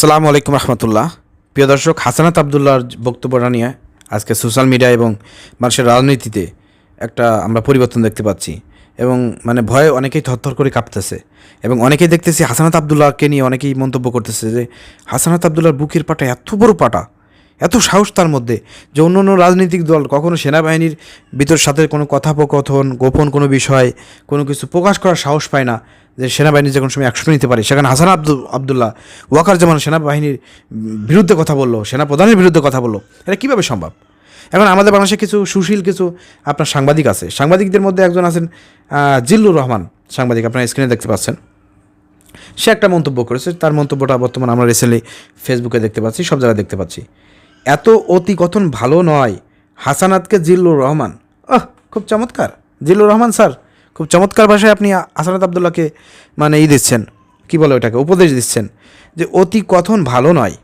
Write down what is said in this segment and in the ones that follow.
আসসালামু আলাইকুম রহমতুল্লাহ। প্রিয় দর্শক, হাসানাত আবদুল্লাহর বক্তব্যটা নিয়ে আজকে সোশ্যাল মিডিয়া এবং মানুষের রাজনীতিতে একটা আমরা পরিবর্তন দেখতে পাচ্ছি এবং মানে ভয়ে অনেকেই থরথর করে কাঁপতেছে এবং অনেকেই দেখতেছি হাসানাত আবদুল্লাহকে নিয়ে অনেকেই মন্তব্য করতেছে যে হাসানাত আবদুল্লাহর বুকের পাটা এত বড় পাটা, এত সাহস তার মধ্যে যে অন্য অন্য রাজনৈতিক দল, কখনো সেনাবাহিনীর ভিতর সাথে কোনো কথোপকথন, গোপন কোনো বিষয়, কোনো কিছু প্রকাশ করার সাহস পায় না। যে সেনাবাহিনী যে কোনো সময় অ্যাকশন নিতে পারে, সেখানে হাসান আব্দুল, আবদুল্লাহ ওয়াকার যেমন সেনাবাহিনীর বিরুদ্ধে কথা বলল, সেনাপ্রধানের বিরুদ্ধে কথা বলল, এটা কীভাবে সম্ভব? এখন আমাদের বাংলাদেশে কিছু সুশীল, কিছু আপনার সাংবাদিক আছে, সাংবাদিকদের মধ্যে একজন আছেন জিল্লুর রহমান সাংবাদিক, আপনার স্ক্রিনে দেখতে পাচ্ছেন। সে একটা মন্তব্য করেছে, তার মন্তব্যটা বর্তমানে আমরা রিসেন্টলি ফেসবুকে দেখতে পাচ্ছি, সব জায়গায় দেখতে পাচ্ছি। এত অতি কথন ভালো নয় হাসানাতকে জিল্লুর রহমান। আহ, খুব চমৎকার। জিল্লুর রহমান স্যার খুব চমৎকার ভাষায় আপনি হাসানাত আবদুল্লাহকে মানে ই দিচ্ছেন। কি বলে ওটাকে? উপদেশ দিচ্ছেন যে অতি কথন ভালো নয়।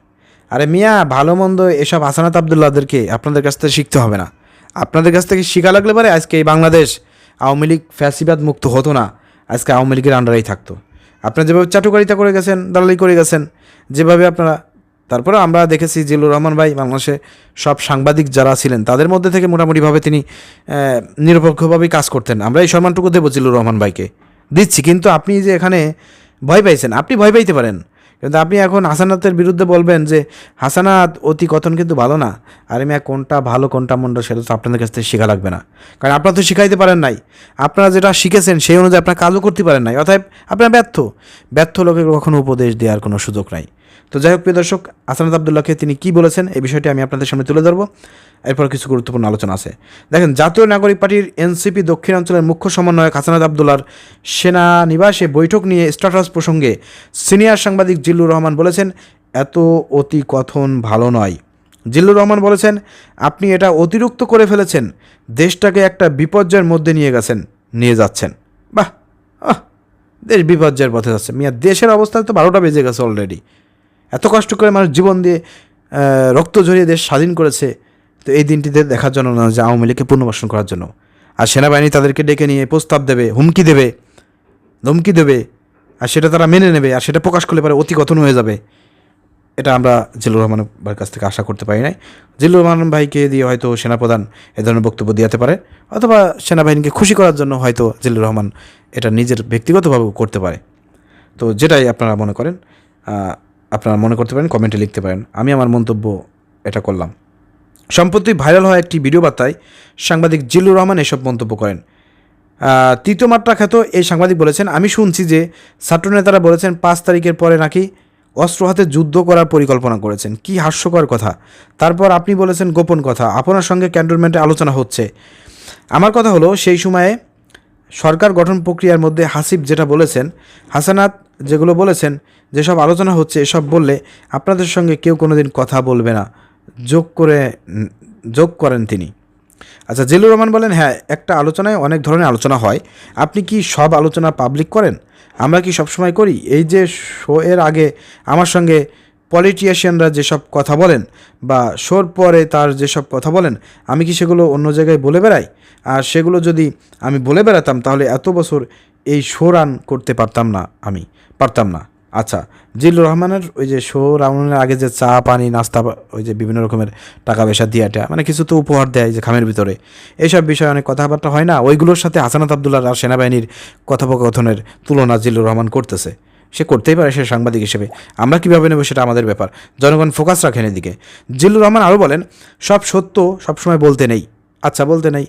আরে মিয়া, ভালো মন্দ এসব হাসানাত আবদুল্লাহদেরকে আপনাদের কাছ থেকে শিখতে হবে না। আপনাদের কাছ থেকে শিখা লাগলে পারে আজকে এই বাংলাদেশ আওয়ামী লীগ ফ্যাসিবাদ মুক্ত হতো না। আজকে আওয়ামী লীগের আন্ডারেই থাকতো। আপনারা যেভাবে চাটুকারিতা করে গেছেন, দালালি করে গেছেন, যেভাবে আপনারা তারপরে আমরা দেখেছি জিল্লুর রহমান ভাই বাংলাদেশে সব সাংবাদিক যারা ছিলেন, তাদের মধ্যে থেকে মোটামুটিভাবে তিনি নিরপেক্ষভাবেই কাজ করতেন। আমরা এই সম্মানটুকু দেবো জিল্লুর রহমান ভাইকে। দিচ্ছি, কিন্তু আপনি যে এখানে ভয় পাইছেন, আপনি ভয় পাইতে পারেন। কিন্তু আপনি এখন হাসানাতের বিরুদ্ধে বলবেন যে, হাসানাত অতি কথন কিন্তু ভালো না। আর আমি কোনটা ভালো, কোনটা মন্দ, সেটা তো আপনাদের কাছ থেকে শেখা লাগবে না। কারণ আপনারা তো শিখাইতে পারেন নাই। আপনারা যেটা শিখেছেন, সেই অনুযায়ী আপনারা কাজও করতে পারেন নাই। অতএব আপনারা ব্যর্থ। ব্যর্থ লোকের কখনো উপদেশ দেওয়ার কোনো সুযোগ নাই। তো যাই হোক, প্রিয় দর্শক, হাসানাত আবদুল্লাহকে তিনি কী বলেছেন এই বিষয়টি আমি আপনাদের সামনে তুলে ধরবো। এরপর কিছু গুরুত্বপূর্ণ আলোচনা আছে। দেখেন, জাতীয় নাগরিক পার্টির এনসিপি দক্ষিণাঞ্চলের মুখ্য সমন্বয়ক হাসানাত আবদুল্লার সেনানিবাসে বৈঠক নিয়ে স্ট্যাটাস প্রসঙ্গে সিনিয়র সাংবাদিক জিল্লুর রহমান বলেছেন, এত অতি কথন ভালো নয়। জিল্লুর রহমান বলেছেন, আপনি এটা অতিরিক্ত করে ফেলেছেন। দেশটাকে একটা বিপর্যয়ের মধ্যে নিয়ে গেছেন, নিয়ে যাচ্ছেন। বাহ! দেশ বিপর্যয়ের পথে যাচ্ছে। মিয়া, দেশের অবস্থা তো বারোটা বেজে গেছে অলরেডি এত কষ্ট করে মানুষ জীবন দিয়ে রক্ত ঝরিয়ে দেশ স্বাধীন করেছে, তো এই দিনটিতে দেখার জন্য না, যে আওয়ামী লীগকে পুনর্বাসন করার জন্য। আর সেনাবাহিনী তাদেরকে ডেকে নিয়ে প্রস্তাব দেবে, হুমকি দেবে, ধমকি দেবে, আর সেটা তারা মেনে নেবে, আর সেটা প্রকাশ করলে পারে অতি কথন হয়ে যাবে। এটা আমরা জিল্লুর রহমান ভাইয়ের কাছ থেকে আশা করতে পারি নাই। জিল্লুর রহমান ভাইকে দিয়ে হয়তো সেনাপ্রধান এ ধরনের বক্তব্য দিতে পারে, অথবা সেনাবাহিনীকে খুশি করার জন্য হয়তো জিল্লুর রহমান এটা নিজের ব্যক্তিগতভাবে করতে পারে। তো যেটাই আপনারা মনে করেন আপনারা মনে করতে পারেন কমেন্টে লিখতে পারেন। আমি আমার মন্তব্য এটা করলাম। সম্প্রতি ভাইরাল হওয়া একটি ভিডিও বার্তায় সাংবাদিক জিল্লুর রহমান এসব মন্তব্য করেন। তৃতীয় মাত্রা খ্যাত এই সাংবাদিক বলেছেন, আমি শুনছি যে ছাত্র নেতারা বলেছেন, পাঁচ তারিখের পরে নাকি অস্ত্র হাতে যুদ্ধ করার পরিকল্পনা করেছেন। কি হাস্যকর কথা। তারপর আপনি বলেছেন, গোপন কথা। আপনার সঙ্গে ক্যান্টনমেন্টে আলোচনা হচ্ছে। আমার কথা হলো, সেই সময়ে সরকার গঠন প্রক্রিয়ার মধ্যে হাসিব যেটা বলেছেন, হাসানাত যেগুলো বলেছেন, যেসব আলোচনা হচ্ছে, এসব বললে আপনাদের সঙ্গে কেউ কোনোদিন কথা বলবে না। যোগ করে, যোগ করেন তিনি। আচ্ছা জেলুর রহমান বলেন হ্যাঁ একটা আলোচনায় অনেক ধরনের আলোচনা হয়। আপনি কি সব আলোচনা পাবলিক করেন? আমরা কি সবসময় করি? এই যে শো এর আগে আমার সঙ্গে পলিটিশিয়ানরা যেসব কথা বলেন বা শোর পরে তার যেসব কথা বলেন, আমি কি সেগুলো অন্য জায়গায় বলে বেড়াই? আর সেগুলো যদি আমি বলে বেড়াতাম, তাহলে এত বছর এই শো রান করতে পারতাম না আমি, পারতাম না। আচ্ছা জিল্লুর রহমানের ওই যে শো রাউন্ডের আগে যে চা, পানি, নাস্তা, ওই যে বিভিন্ন রকমের টাকা পয়সা দিয়াটা মানে কিছু তো উপহার দেয় যে খামের ভিতরে। এইসব বিষয়ে অনেক কথাবার্তা হয় না? ওইগুলোর সাথে হাসানাত আবদুল্লাহ আর সেনাবাহিনীর কথোপকথনের তুলনা জিল্লুর রহমান করতেছে। সে করতেই পারে সে সাংবাদিক হিসেবে। আমরা কীভাবে নেব সেটা আমাদের ব্যাপার। জনগণ ফোকাস রাখেন এদিকে। জিল্লুর রহমান আরও বলেন, সব সত্য, সবসময় বলতে নেই। আচ্ছা বলতে নেই।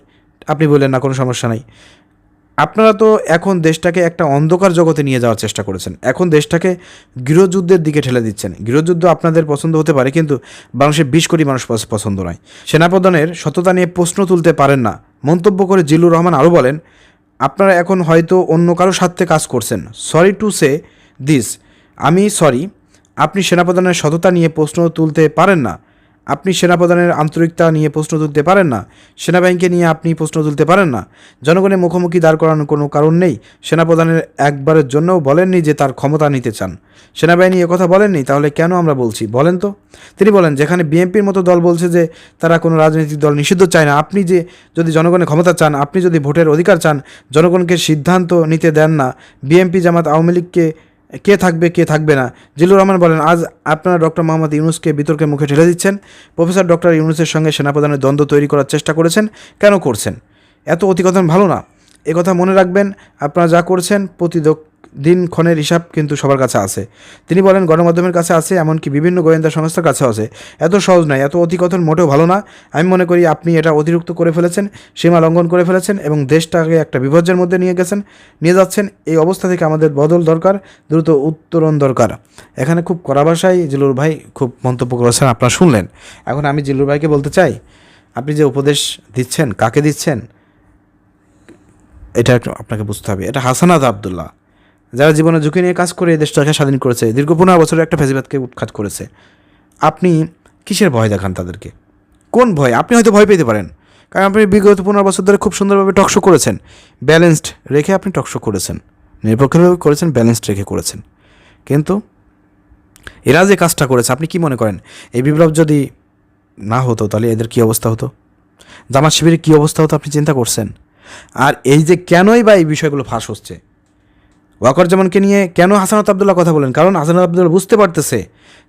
আপনি বললেন না, কোনো সমস্যা নাই। আপনারা তো এখন দেশটাকে একটা অন্ধকার জগতে নিয়ে যাওয়ার চেষ্টা করেছেন। এখন দেশটাকে গৃহযুদ্ধের দিকে ঠেলে দিচ্ছেন। গৃহযুদ্ধ আপনাদের পছন্দ হতে পারে, কিন্তু বাংলাদেশের বিশ কোটি মানুষ পছন্দ নয়। সেনাপ্রধানের সততা নিয়ে প্রশ্ন তুলতে পারেন না। মন্তব্য করে জিল্লুর রহমান আরও বলেন, আপনারা এখন হয়তো অন্য কারও স্বার্থে কাজ করছেন। সরি টু সে দিস আমি সরি আপনি সেনাপ্রধানের সততা নিয়ে প্রশ্ন তুলতে পারেন না। আপনি সেনাপ্রধানের আন্তরিকতা নিয়ে প্রশ্ন তুলতে পারেন না, সেনাবাহিনীকে নিয়ে আপনি প্রশ্ন তুলতে পারেন না। জনগণের মুখোমুখি দাঁড় করানোর কোনো কারণ নেই। সেনাপ্রধানের একবারের জন্যও বলেননি যে তার ক্ষমতা নিতে চান। সেনাবাহিনী কথা বলেননি, তাহলে কেন আমরা বলছি? বলেন তো। তিনি বলেন, যেখানে বিএনপির মতো দল বলছে যে তারা কোনো রাজনৈতিক দল নিষিদ্ধ চায় না, আপনি যে, যদি জনগণের ক্ষমতা চান, আপনি যদি ভোটের অধিকার চান, জনগণকে সিদ্ধান্ত নিতে দেন না। বিএনপি জামাত আওয়ামী লীগকে কে থাকবে কে থাকবে না। জিল্লুর রহমান বলেন, আজ আপনারা ডক্টর মোহাম্মদ ইউনুসকে বিতর্কের মুখে ঠেলে দিচ্ছেন। প্রফেসর ডক্টর ইউনুসের সঙ্গে সেনাপ্রধানের দ্বন্দ্ব তৈরি করার চেষ্টা করেছেন। কেন করছেন? এত অতিকথন ভালো না। কথা মনে রাখবেন। আপনারা যা করছেন প্রতি দক- দিন ক্ষণের হিসাব কিন্তু সবার কাছে আছে। তিনি বলেন, গণমাধ্যমের কাছে আছে, এমনকি বিভিন্ন গোয়েন্দা সংস্থার কাছেও আছে। এত সহজ নয়, এত অতিকথন মোটেও ভালো না। আমি মনে করি আপনি এটা অতিরিক্ত করে ফেলেছেন, সীমা লঙ্ঘন করে ফেলেছেন এবং দেশটাকে একটা বিপর্যয়ের মধ্যে নিয়ে গেছেন, নিয়ে যাচ্ছেন। এই অবস্থা থেকে আমাদের বদল দরকার, দ্রুত উত্তরণ দরকার। এখানে খুব কড়া ভাষায় জিলুর ভাই খুব মন্তব্য করেছেন, আপনারা শুনলেন। এখন আমি জিলুর ভাইকে বলতে চাই, আপনি যে উপদেশ দিচ্ছেন, কাকে দিচ্ছেন? এটা আপনাকে বুঝতে হবে। এটা হাসানাদ আবদুল্লাহ। যারা জীবনে ঝুঁকি নিয়ে কাজ করে দেশটাকে স্বাধীন করেছে, দীর্ঘ পনেরো বছরের একটা ফেসিবাদকে উৎখাত করেছে, আপনি কিসের ভয় দেখান তাদেরকে? কোন ভয়? আপনি হয়তো ভয় পেতে পারেন। কারণ আপনি বিগত পনেরো বছর ধরে খুব সুন্দরভাবে টকশো করেছেন। ব্যালেন্সড রেখে আপনি টকশো করেছেন। নিরপেক্ষভাবে করেছেন, ব্যালেন্সড রেখে করেছেন। কিন্তু এরা যে কাজটা করেছে, আপনি কি মনে করেন? এই বিপ্লব যদি না হতো, তাহলে এদের কি অবস্থা হতো? জামাত শিবিরের কী অবস্থা হতো, আপনি চিন্তা করছেন? আর এই যে কেনই বা এই বিষয়গুলো ফাঁস হচ্ছে ওয়াকর জামানকে নিয়ে কেন হাসানাত আবদুল্লাহ কথা বলেন? কারণ হাসানাত আবদুল্লাহ বুঝতে পারতেছে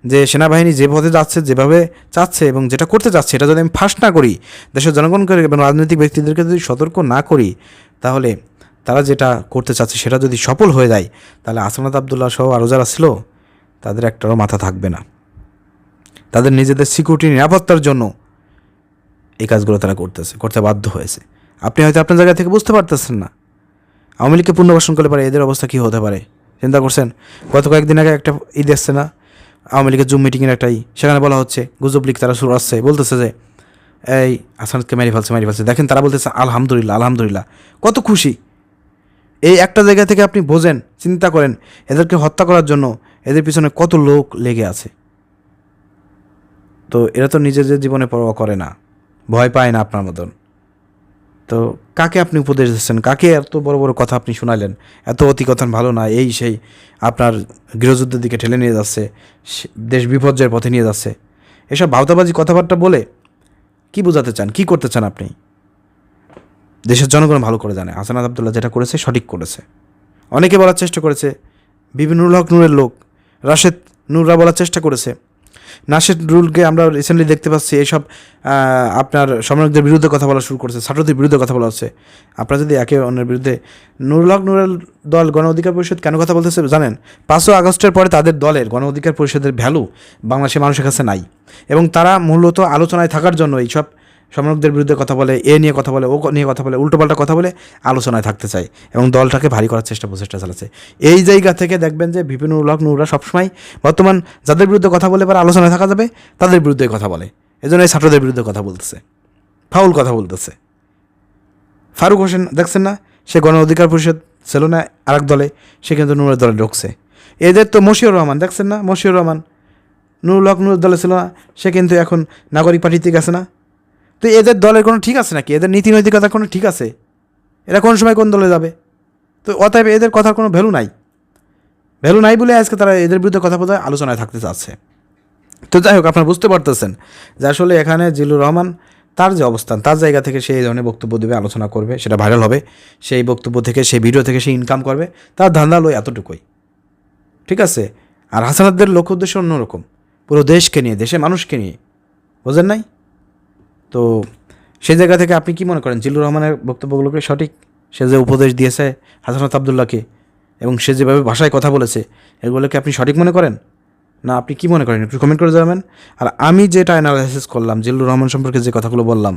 যে সেনাবাহিনী যে পথে যাচ্ছে, যেভাবে চাচ্ছে এবং যেটা করতে চাচ্ছে, এটা যদি আমি ফাঁস না করি, দেশের জনগণকে এবং রাজনৈতিক ব্যক্তিদেরকে যদি সতর্ক না করি, তাহলে তারা যেটা করতে চাচ্ছে সেটা যদি সফল হয়ে যায়, তাহলে হাসানাত আবদুল্লাহ সহ আরও যারা ছিল, তাদের একটারও মাথা থাকবে না। তাদের নিজেদের সিকিউরিটি নিরাপত্তার জন্য এই কাজগুলো তারা করতেছে, করতে বাধ্য হয়েছে। আপনি হয়তো আপনার জায়গা থেকে বুঝতে পারতেছেন না। আওয়ামী লীগকে পুনর্বাসন করলে পারে এদের অবস্থা কী হতে পারে? চিন্তা করছেন? গত কয়েকদিন আগে একটা ঈদ এসছে না? আওয়ামী লীগের জুম মিটিংয়ের একটাই সেখানে বলা হচ্ছে, গুজব লীগ তারা শুরু আসছে বলতেছে যে, এই আসানকে মেরে ফেলছে মেরে ফেলছে। দেখেন তারা বলতেছে, আলহামদুলিল্লাহ আলহামদুলিল্লাহ। কত খুশি? এই একটা জায়গা থেকে আপনি বোঝেন, চিন্তা করেন, এদেরকে হত্যা করার জন্য এদের পিছনে কত লোক লেগে আছে। তো এরা তো নিজেদের জীবনে পরোয়া করে না। ভয় পায় না আপনার মতন। তো কাকে আপনি উপদেশ দিচ্ছেন? কাকে এত বড় বড় কথা আপনি শোনালেন? এত অতিকথন ভালো না, এই সেই আপনার গৃহযুদ্ধের দিকে ঠেলে নিয়ে যাচ্ছে দেশ বিপর্যয়ের পথে নিয়ে যাচ্ছে। এসব ভাওতাবাজি কথাবার্তা বলে কি বোঝাতে চান? কি করতে চান আপনি? দেশের জনগণ ভালো করে জানে। হাসানাত আবদুল্লাহ যেটা করেছে, সঠিক করেছে। অনেকে বলার চেষ্টা করেছে বিপিনুল হক নূরের লোক, রাশেদ নূররা বলার চেষ্টা করেছে। নাশেদ রুলকে আমরা রিসেন্টলি দেখতে পাচ্ছি, এইসব আপনার সমন্বয়কদের বিরুদ্ধে কথা বলা শুরু করছে, ছাত্রদের বিরুদ্ধে কথা বলা হচ্ছে। আপনারা যদি একে অন্যের বিরুদ্ধে নুরুল হক নুরাল দল গণ অধিকার পরিষদ কেন কথা বলতেছে জানেন? পাঁচই আগস্টের পরে তাদের দলের গণ অধিকার পরিষদের ভ্যালু বাংলাদেশের মানুষের কাছে নাই। এবং তারা মূলত আলোচনায় থাকার জন্য এইসব সমন্বয়কদের বিরুদ্ধে কথা বলে, এ নিয়ে কথা বলে, ও নিয়ে কথা বলে, উল্টোপাল্টা কথা বলে আলোচনায় থাকতে চায় এবং দলটাকে ভারী করার চেষ্টা প্রচেষ্টা চালাচ্ছে। এই জায়গা থেকে দেখবেন যে বিপিনুল হক নুররা সবসময় বর্তমান যাদের বিরুদ্ধে কথা বলে পরে আলোচনায় থাকা যাবে, তাদের বিরুদ্ধে কথা বলে। এজন্য এই ছাত্রদের বিরুদ্ধে কথা বলতেছে। ফাউল কথা বলতেছে। ফারুক হোসেন, দেখছেন না? সে গণ অধিকার পরিষদ ছিল না আরেক দলে, সে কিন্তু নুরের দলে ঢুকছে। এদের তো মশিউর রহমান, দেখছেন না? মশিউর রহমান নুরুল হক নুরের দলে ছিল না, সে কিন্তু এখন নাগরিক পার্টিতে গেছে না। তো এদের দলের কোনো ঠিক আছে নাকি? এদের নীতি নৈতিকতা কোনো ঠিক আছে? এরা কোন সময় কোন দলে যাবে? তো অতএব এদের কথার কোনো ভ্যালু নাই। ভ্যালু নাই বলে আজকে তারা এদের বিরুদ্ধে কথা বলতে আলোচনায় থাকতে চাচ্ছে। তো যাই হোক, আপনারা বুঝতে পারতেছেন যে আসলে এখানে জিল্লুর রহমান তার যে অবস্থান, তার জায়গা থেকে সেই ধরনের বক্তব্য দেবে, আলোচনা করবে, সেটা ভাইরাল হবে। সেই বক্তব্য থেকে, সেই ভিডিও থেকে সে ইনকাম করবে। তার ধান্দা লই এতটুকুই। ঠিক আছে? আর হাসানাদের লক্ষ্য উদ্দেশ্য অন্যরকম। পুরো দেশকে নিয়ে, দেশের মানুষকে নিয়ে। বোঝেন নাই? তো সেই জায়গা থেকে আপনি কি মনে করেন জিল্লুর রহমানের বক্তব্যগুলোকে সঠিক সে যে উপদেশ দিয়েছে হাসানাত আবদুল্লাহকে এবং সে যেভাবে ভাষায় কথা বলেছে, এগুলোকে আপনি সঠিক মনে করেন? না, আপনি কি মনে করেন? একটু কমেন্ট করে জানাবেন। আর আমি যেটা অ্যানালাইসিস করলাম, জিল্লুর রহমান সম্পর্কে যে কথাগুলো বললাম,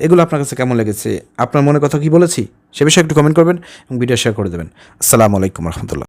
এগুলো আপনার কাছে কেমন লেগেছে, আপনার মনে কথা কি বলেছি, সে বিষয়ে একটু কমেন্ট করবেন এবং ভিডিও শেয়ার করে দেবেন। আসসালামু আলাইকুম রহমতুল্লাহ।